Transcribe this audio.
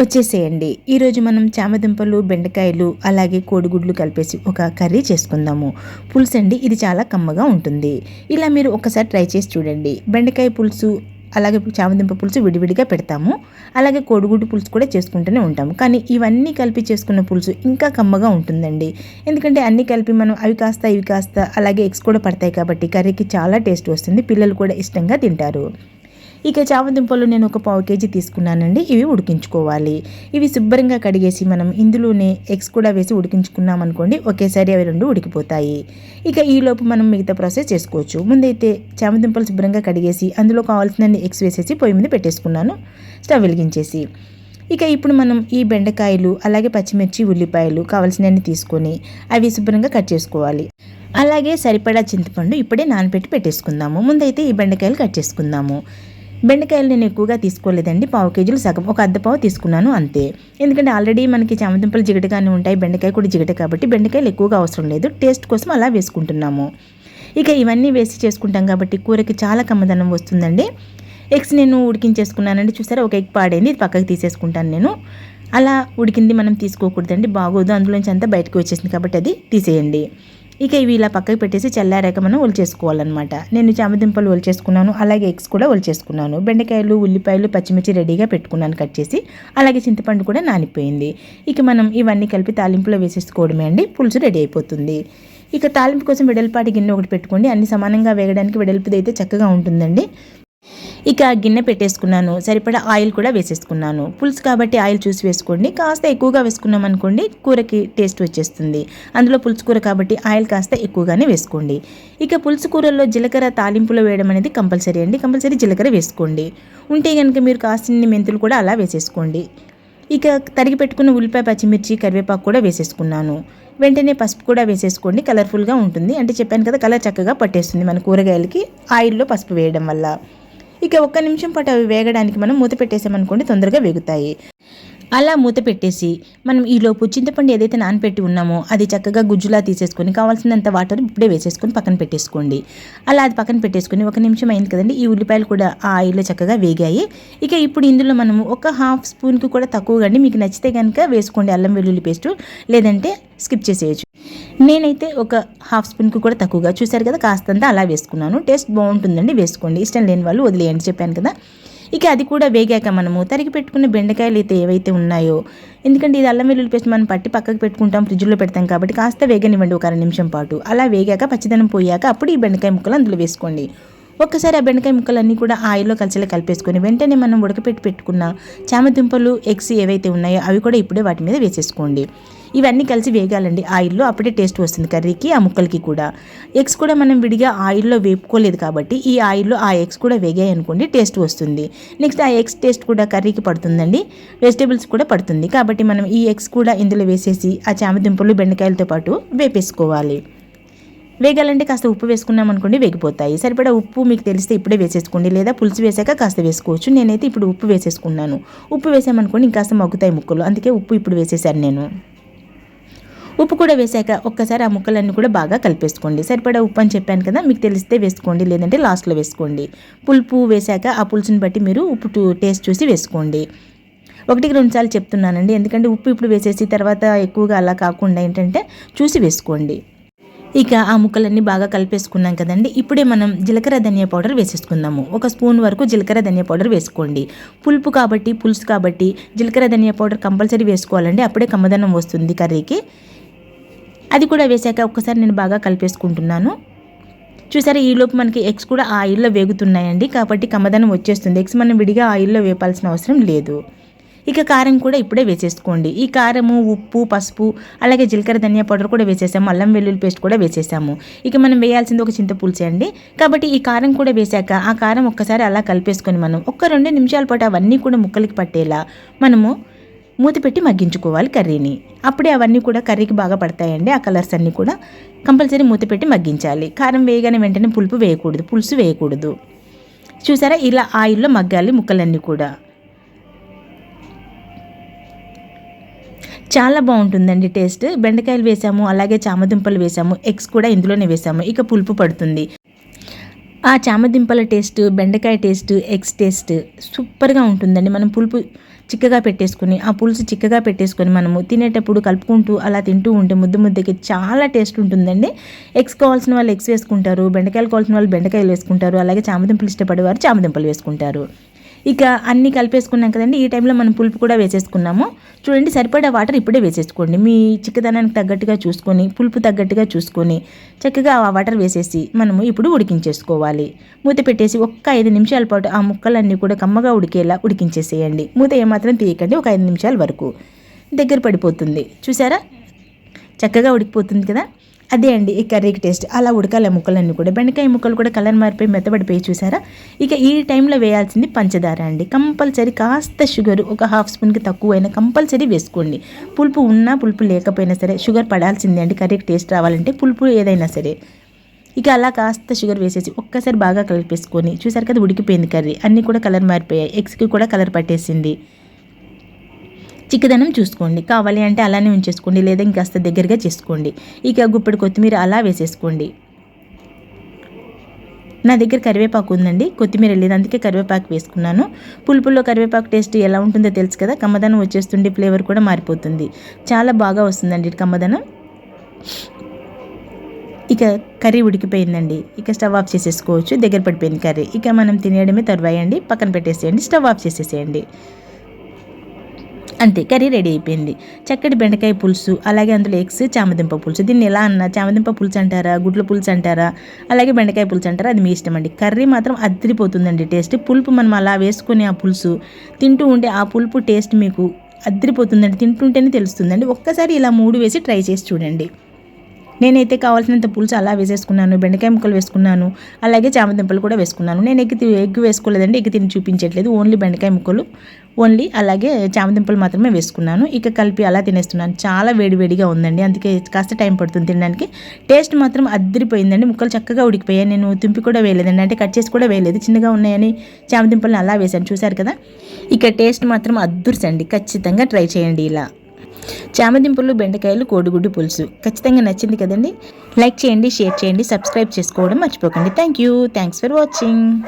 వచ్చేసేయండి. ఈరోజు మనం చామదుంపలు బెండకాయలు అలాగే కోడిగుడ్లు కలిపేసి ఒక కర్రీ చేసుకుందాము. పులుసు అండి ఇది చాలా కమ్మగా ఉంటుంది. ఇలా మీరు ఒకసారి ట్రై చేసి చూడండి. బెండకాయ పులుసు అలాగే చామదుంప పులుసు విడివిడిగా పెడతాము. అలాగే కోడిగుడ్డు పులుసు కూడా చేసుకుంటూనే ఉంటాము. కానీ ఇవన్నీ కలిపి చేసుకున్న పులుసు ఇంకా కమ్మగా ఉంటుందండి. ఎందుకంటే అన్నీ కలిపి మనం అవి కాస్త ఇవి కాస్త అలాగే ఎగ్స్ కూడా పడతాయి కాబట్టి కర్రీకి చాలా టేస్ట్ వస్తుంది. పిల్లలు కూడా ఇష్టంగా తింటారు. ఇక చామదుంపలు నేను ఒక పావు కేజీ తీసుకున్నానండి. ఇవి ఉడికించుకోవాలి. ఇవి శుభ్రంగా కడిగేసి మనం ఇందులోనే ఎగ్స్ కూడా వేసి ఉడికించుకున్నాం అనుకోండి ఒకేసారి అవి రెండు ఉడికిపోతాయి. ఇక ఈలోపు మనం మిగతా ప్రాసెస్ చేసుకోవచ్చు. ముందైతే చామదుంపలు శుభ్రంగా కడిగేసి అందులో కావాల్సిన ఎగ్స్ వేసేసి పొయ్యి మీద పెట్టేసుకున్నాను స్టవ్ వెలిగించేసి. ఇక ఇప్పుడు మనం ఈ బెండకాయలు అలాగే పచ్చిమిర్చి ఉల్లిపాయలు కావాల్సినవన్నీ తీసుకొని అవి శుభ్రంగా కట్ చేసుకోవాలి. అలాగే సరిపడా చింతపండు ఇప్పుడే నానబెట్టి పెట్టేసుకుందాము. ముందైతే ఈ బెండకాయలు కట్ చేసుకుందాము. బెండకాయలు నేను ఎక్కువగా తీసుకోలేదండి. పావు కేజీలు సగం ఒక అర్ధ పావు తీసుకున్నాను అంతే. ఎందుకంటే ఆల్రెడీ మనకి చామదుంపలు జిగటగానే ఉంటాయి బెండకాయ కూడా జిగట కాబట్టి బెండకాయలు ఎక్కువగా అవసరం లేదు. టేస్ట్ కోసం అలా వేసుకుంటున్నాము. ఇక ఇవన్నీ వేసి చేసుకుంటాం కాబట్టి కూరకి చాలా కమ్మదనం వస్తుందండి. ఎగ్స్ నేను ఉడికించేసుకున్నానండి. చూసారా ఒక ఎగ్ పాడైంది ఇది పక్కకి తీసేసుకుంటాను నేను. అలా ఉడికింది మనం తీసుకోకూడదండి. బాగోదు అందులోంచి అంతా బయటకు వచ్చేసింది కాబట్టి అది తీసేయండి. ఇక ఇవి ఇలా పక్కకి పెట్టేసి చల్లారాక మనం ఒలిచేసుకోవాలన్నమాట నేను చామదుంపలు ఒలిచేసుకున్నాను అలాగే ఎగ్స్ కూడా ఒలిచేసుకున్నాను బెండకాయలు ఉల్లిపాయలు పచ్చిమిర్చి రెడీగా పెట్టుకున్నాను కట్ చేసి అలాగే చింతపండు కూడా నానిపోయింది. ఇక మనం ఇవన్నీ కలిపి తాలింపులో వేసేసుకోవడమే అండి పులుసు రెడీ అయిపోతుంది. ఇక తాలింపు కోసం వెడల్పాటి గిన్నె ఒకటి పెట్టుకోండి అన్ని సమానంగా వేగడానికి వెడల్పుది అయితే చక్కగా ఉంటుందండి. ఇక గిన్నె పెట్టేసుకున్నాను. సరిపడా ఆయిల్ కూడా వేసేసుకున్నాను. పులుసు కాబట్టి ఆయిల్ చూసి వేసుకోండి. కాస్త ఎక్కువగా వేసుకున్నాం అనుకోండి కూరకి టేస్ట్ వచ్చేస్తుంది. అందులో పులుసు కూర కాబట్టి ఆయిల్ కాస్త ఎక్కువగానే వేసుకోండి. ఇక పులుసు కూరల్లో జీలకర్ర తాలింపులో వేయడం అనేది కంపల్సరీ అండి. కంపల్సరీ జీలకర్ర వేసుకోండి. ఉంటే కనుక మీరు కాసిన్ని మెంతులు కూడా అలా వేసేసుకోండి. ఇక తరిగి పెట్టుకున్న ఉల్లిపాయ పచ్చిమిర్చి కరివేపాకు కూడా వేసేసుకున్నాను. వెంటనే పసుపు కూడా వేసేసుకోండి. కలర్ఫుల్గా ఉంటుంది. అంటే చెప్పాను కదా కలర్ చక్కగా పట్టేస్తుంది మన కూరగాయలకి ఆయిల్లో పసుపు వేయడం వల్ల. ఇక ఒక్క నిమిషం పాటు అవి వేగడానికి మనం మూత పెట్టేసామనుకోండి తొందరగా వేగుతాయి. అలా మూత పెట్టేసి మనం ఈలోపు చింతపండు ఏదైతే నానపెట్టి ఉన్నామో అది చక్కగా గుజ్జులా తీసేసుకొని కావాల్సినంత వాటర్ ఇప్పుడే వేసేసుకొని పక్కన పెట్టేసుకోండి. అలా అది పక్కన పెట్టేసుకొని ఒక నిమిషం అయింది కదండి ఈ ఉల్లిపాయలు కూడా ఆ ఆయిల్లో చక్కగా వేగాయి. ఇక ఇప్పుడు ఇందులో మనము ఒక హాఫ్ స్పూన్కి కూడా తక్కువగా మీకు నచ్చితే కనుక వేసుకోండి అల్లం వెల్లుల్లి పేస్ట్ లేదంటే స్కిప్ చేసేయచ్చు. నేనైతే ఒక హాఫ్ స్పూన్కి కూడా తక్కువగా చూశారు కదా కాస్తంత అలా వేసుకున్నాను. టేస్ట్ బాగుంటుందండి వేసుకోండి. ఇష్టం లేని వాళ్ళు వదిలేయండి చెప్పాను కదా. ఇక అది కూడా వేగాక మనము తరిగి పెట్టుకున్న బెండకాయలు అయితే ఏవైతే ఉన్నాయో ఎందుకంటే ఇది అల్లం వెల్లుల్లి పేస్ట్ మనం పట్టి పక్కకు పెట్టుకుంటాం ఫ్రిడ్జ్లో పెడతాం కాబట్టి కాస్త వేగనివ్వండి ఒక అర నిమిషం పాటు. అలా వేగాక పచ్చిదనం పోయాక అప్పుడు ఈ బెండకాయ ముక్కలు అందులో వేసుకోండి. ఒక్కసారి ఆ బెండకాయ ముక్కలన్నీ కూడా ఆయిల్లో కలిసేలా కలిపేసుకొని వెంటనే మనం ఉడకపెట్టి పెట్టుకున్న చామదుంపలు ఎగ్స్ ఏవైతే ఉన్నాయో అవి కూడా ఇప్పుడే వాటి మీద వేసేసుకోండి. ఇవన్నీ కలిసి వేగాలండి. ఆయిల్లో అప్పుడే టేస్ట్ వస్తుంది కర్రీకి ఆ ముక్కలకి కూడా. ఎగ్స్ కూడా మనం విడిగా ఆయిల్లో వేపుకోలేదు కాబట్టి ఈ ఆయిల్లో ఆ ఎగ్స్ కూడా వేగాయి అనుకోండి టేస్ట్ వస్తుంది. నెక్స్ట్ ఆ ఎగ్స్ టేస్ట్ కూడా కర్రీకి పడుతుందండి. వెజిటేబుల్స్ కూడా పడుతుంది కాబట్టి మనం ఈ ఎగ్స్ కూడా ఇందులో వేసేసి ఆ చామదుంపలు బెండకాయలతో పాటు వేపేసుకోవాలి. వేగాలంటే కాస్త ఉప్పు వేసుకున్నాం అనుకోండి వేగిపోతాయి. సరిపడా ఉప్పు మీకు తెలిస్తే ఇప్పుడే వేసేసుకోండి. లేదా పులుసు వేసాక కాస్త వేసుకోవచ్చు. నేనైతే ఇప్పుడు ఉప్పు వేసేసుకున్నాను. ఉప్పు వేసామనుకోండి ఇంకాస్త మగ్గుతాయి ముక్కలు. అందుకే ఉప్పు ఇప్పుడు వేసేసాను నేను. ఉప్పు కూడా వేసాక ఒక్కసారి ఆ ముక్కలన్నీ కూడా బాగా కలిపేసుకోండి. సరిపడా ఉప్పు అని చెప్పాను కదా మీకు తెలిస్తే వేసుకోండి. లేదంటే లాస్ట్లో వేసుకోండి. పులుపు వేసాక ఆ పులుసుని బట్టి మీరు ఉప్పు టేస్ట్ చూసి వేసుకోండి. ఒకటికి రెండు సార్లు చెప్తున్నానండి. ఎందుకంటే ఉప్పు ఇప్పుడు వేసేసి తర్వాత ఎక్కువగా అలా కాకుండా ఏంటంటే చూసి వేసుకోండి. ఇక ఆ ముక్కలన్నీ బాగా కలిపేసుకున్నాం కదండి. ఇప్పుడే మనం జీలకర్ర ధనియా పౌడర్ వేసేసుకుందాము. ఒక స్పూన్ వరకు జీలకర్ర ధనియా పౌడర్ వేసుకోండి. పులుపు కాబట్టి పులుసు కాబట్టి జీలకర్ర ధనియా పౌడర్ కంపల్సరీ వేసుకోవాలండి. అప్పుడే కమ్మదనం వస్తుంది కర్రీకి. అది కూడా వేసాక ఒక్కసారి నేను బాగా కలిపేసుకుంటున్నాను. చూసారా ఈలోపు మనకి ఎగ్స్ కూడా ఆయిల్లో వేగుతున్నాయండి. కాబట్టి కమ్మదనం వచ్చేస్తుంది. ఎగ్స్ మనం విడిగా ఆయిల్లో వేపాల్సిన అవసరం లేదు. ఇక కారం కూడా ఇప్పుడే వేసేసుకోండి. ఈ కారము ఉప్పు పసుపు అలాగే జీలకర్ర ధనియా పౌడర్ కూడా వేసేసాము. అల్లం వెల్లుల్లి పేస్ట్ కూడా వేసేసాము. ఇక మనం వేయాల్సింది ఒక చింతపులుసు అండి. కాబట్టి ఈ కారం కూడా వేసాక ఆ కారం ఒక్కసారి అలా కలిపేసుకొని మనం ఒక్క రెండు నిమిషాల పాటు అవన్నీ కూడా ముక్కలకి పట్టేలా మనము మూత పెట్టి మగ్గించుకోవాలి కర్రీని. అప్పుడే అవన్నీ కూడా కర్రీకి బాగా పడతాయండి. ఆ కలర్స్ అన్నీ కూడా కంపల్సరీ మూత పెట్టి మగ్గించాలి. కారం వేయగానే వెంటనే పులుపు వేయకూడదు. పులుసు వేయకూడదు. చూసారా? ఇలా ఆయిల్లో మగ్గాలి ముక్కలన్నీ కూడా. చాలా బాగుంటుందండి టేస్ట్. బెండకాయలు వేసాము అలాగే చామదుంపలు వేసాము ఎగ్స్ కూడా ఇందులోనే వేసాము. ఇక పులుపు పడుతుంది. ఆ చామదింపల టేస్ట్ బెండకాయ టేస్ట్ ఎగ్స్ టేస్ట్ సూపర్గా ఉంటుందండి. మనం పులుపు చిక్కగా పెట్టేసుకుని ఆ పులుసు చిక్కగా పెట్టేసుకొని మనము తినేటప్పుడు కలుపుకుంటూ అలా తింటూ ఉంటే ముద్ద ముద్దకి చాలా టేస్ట్ ఉంటుందండి. ఎగ్స్ కావాల్సిన వాళ్ళు ఎగ్స్ వేసుకుంటారు బెండకాయలు కావాల్సిన వాళ్ళు బెండకాయలు వేసుకుంటారు అలాగే చామదింపలు ఇష్టపడేవారు చామదింపలు వేసుకుంటారు. ఇక అన్నీ కలిపేసుకున్నాం కదండి. ఈ టైంలో మనం పులుపు కూడా వేసేసుకున్నాము. చూడండి సరిపడా వాటర్ ఇప్పుడే వేసేసుకోండి. మీ చిక్కదనానికి తగ్గట్టుగా చూసుకొని పులుపు తగ్గట్టుగా చూసుకొని చక్కగా ఆ వాటర్ వేసేసి మనము ఇప్పుడు ఉడికించేసుకోవాలి. మూత పెట్టేసి ఒక్క ఐదు నిమిషాల పాటు ఆ ముక్కలన్నీ కూడా కమ్మగా ఉడికేలా ఉడికించేసేయండి. మూత ఏమాత్రం తీయకండి ఒక ఐదు నిమిషాల వరకు. దగ్గర పడిపోతుంది. చూసారా? చక్కగా ఉడికిపోతుంది కదా? అదే అండి ఈ కర్రీకి టేస్ట్. అలా ఉడకాలి ముక్కలన్నీ కూడా. బెండకాయ ముక్కలు కూడా కలర్ మారిపోయి మెత్తబడిపోయి చూసారా? ఇక ఈ టైంలో వేయాల్సింది పంచదార అండి. కంపల్సరీ కాస్త షుగర్ ఒక హాఫ్ స్పూన్కి తక్కువైనా కంపల్సరీ వేసుకోండి. పులుపు ఉన్నా పులుపు లేకపోయినా సరే షుగర్ పడాల్సిందే అండి. కర్రీకి టేస్ట్ రావాలంటే పులుపు ఏదైనా సరే. ఇక అలా కాస్త షుగర్ వేసేసి ఒక్కసారి బాగా కలిపేసుకొని చూసారు కదా ఉడికిపోయింది కర్రీ. అన్నీ కూడా కలర్ మారిపోయాయి. ఎగ్స్కి కూడా కలర్ పట్టేసింది. చిక్కదనం చూసుకోండి. కావాలి అంటే అలానే ఉంచేసుకోండి లేదా ఇంకాస్త దగ్గరగా చేసుకోండి. ఇక గుప్పెడు కొత్తిమీర అలా వేసేసుకోండి. నా దగ్గర కరివేపాకు ఉందండి. కొత్తిమీర లేదు అందుకే కరివేపాకు వేసుకున్నాను. పులుపుల్లో కరివేపాకు టేస్ట్ ఎలా ఉంటుందో తెలుసు కదా కమ్మదనం వచ్చేస్తుండే ఫ్లేవర్ కూడా మారిపోతుంది. చాలా బాగా వస్తుందండి కమ్మదనం. ఇక కర్రీ ఉడికిపోయిందండి. ఇక స్టవ్ ఆఫ్ చేసేసుకోవచ్చు. దగ్గర పడిపోయింది కర్రీ. ఇక మనం తినేయడమే తర్వాయండి పక్కన పెట్టేసేయండి. స్టవ్ ఆఫ్ చేసేసేయండి. అంతే కర్రీ రెడీ అయిపోయింది. చక్కటి బెండకాయ పులుసు అలాగే అందులో ఎగ్స్ చామదింప పులుసు. దీన్ని ఎలా అన్నా చామదింప పులుసు అంటారా గుడ్ల పులుసు అంటారా అలాగే బెండకాయ పులుసు అంటారా అది మీ ఇష్టం అండి. కర్రీ మాత్రం అద్దరిపోతుందండి టేస్ట్. పులుపు మనం అలా వేసుకుని ఆ పులుసు తింటూ ఉంటే ఆ పులుపు టేస్ట్ మీకు అద్దరిపోతుందండి తింటుంటేనే తెలుస్తుందండి. ఒక్కసారి ఇలా మూడు వేసి ట్రై చేసి చూడండి. నేనైతే కావాల్సినంత పులుసు అలా వేసేసుకున్నాను బెండకాయ ముక్కలు వేసుకున్నాను అలాగే చామదుంపలు కూడా వేసుకున్నాను. నేను ఎగ్ ఎగ్ వేసుకోలేదండి ఎగ్ తిని చూపించట్లేదు ఓన్లీ బెండకాయ ముక్కలు ఓన్లీ అలాగే చామదుంపలు మాత్రమే వేసుకున్నాను. ఇక కలిపి అలా తినేస్తున్నాను. చాలా వేడివేడిగా ఉందండి అందుకే కాస్త టైం పడుతుంది తినడానికి. టేస్ట్ మాత్రం అద్దరిపోయిందండి ముక్కలు చక్కగా ఉడికిపోయాయి. నేను తుంపి కూడా వేయలేదండి అంటే కట్ చేసి కూడా వేయలేదు చిన్నగా ఉన్నాయని చామదుంపలను అలా వేశాను చూశారు కదా? ఇక టేస్ట్ మాత్రం అద్దుర్సండి ఖచ్చితంగా ట్రై చేయండి ఇలా. చామదింపులు బెండకాయలు కోడిగుడ్డు పులుసు. ఖచ్చితంగా నచ్చింది కదండి? లైక్ చేయండి షేర్ చేయండి సబ్స్క్రైబ్ చేసుకోవడం మర్చిపోకండి. Thank you. Thanks for watching.